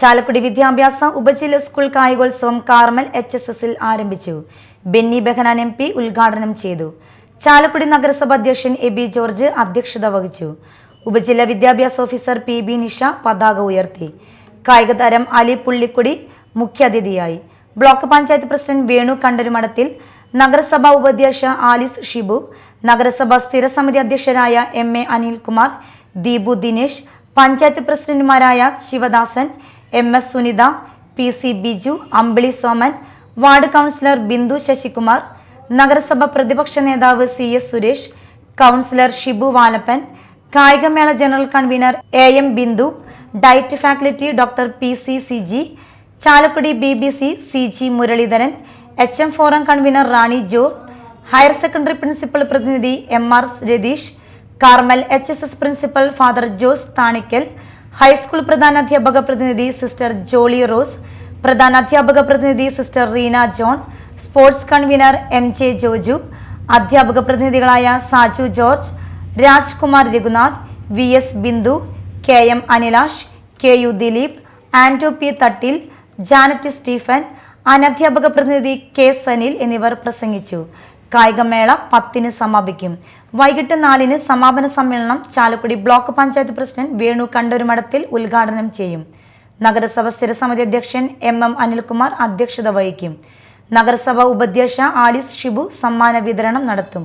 ചാലക്കുടി വിദ്യാഭ്യാസ ഉപജില്ല സ്കൂൾ കായികോത്സവം കാർമൽ എച്ച് എസ് എസിൽ ആരംഭിച്ചു. ബെന്നി ബെഹനാൻ എം പി ഉദ്ഘാടനം ചെയ്തു. ചാലക്കുടി നഗരസഭ അധ്യക്ഷൻ എ ബി ജോർജ് അധ്യക്ഷത വഹിച്ചു. ഉപജില്ല വിദ്യാഭ്യാസ ഓഫീസർ പി ബി നിഷ പതാക ഉയർത്തി. കായിക താരം അലി പുള്ളിക്കുടി മുഖ്യാതിഥിയായി. ബ്ലോക്ക് പഞ്ചായത്ത് പ്രസിഡന്റ് വേണു കണ്ടരുമഠത്തിൽ നഗരസഭാ ഉപാധ്യക്ഷ ആലിസ് ഷിബു നഗരസഭാ സ്ഥിരസമിതി അധ്യക്ഷരായ എം എ അനിൽകുമാർ ദീപു ദിനേശ് പഞ്ചായത്ത് പ്രസിഡന്റുമാരായ Sivadasan M S Sunitha P C Biju Ambili Soman ward councillor Bindu Sasikumar നഗരസഭ പ്രതിപക്ഷ നേതാവ് C S Suresh councillor Shibu Valappan കായികമേള general convener A M Bindu DIET faculty doctor P C C G Chalakudy B B C C G Muraleedharan H M forum convener Rani Jo higher secondary principal പ്രതിനിധി M R Ratheesh Carmel H S S principal father Jose Thanikkal high school പ്രധാന അധ്യാപക പ്രതിനിധി sister Jolly Rose പ്രധാന അധ്യാപക പ്രതിനിധി sister Reena John sports convener M J Joju അധ്യാപക പ്രതിനിധികളായ Saju George Rajkumar Raghunath V S Bindu K M Anilash K U Dileep Anto P Thattil Janet Stephen അനധ്യാപക പ്രതിനിധി K Sanil എന്നിവർ പ്രസംഗിച്ചു. കായികമേള പത്തിന് സമാപിക്കും. വൈകിട്ട് നാലിന് സമാപന സമ്മേളനം ചാലക്കുടി ബ്ലോക്ക് പഞ്ചായത്ത് പ്രസിഡന്റ് വേണു കണ്ടൊരുമഠത്തിൽ ഉദ്ഘാടനം ചെയ്യും. നഗരസഭ സ്ഥിരസമിതി അധ്യക്ഷൻ എം എം അനിൽകുമാർ അധ്യക്ഷത വഹിക്കും. നഗരസഭ ഉപാധ്യക്ഷ ആലിസ് ഷിബു സമ്മാന വിതരണം നടത്തും.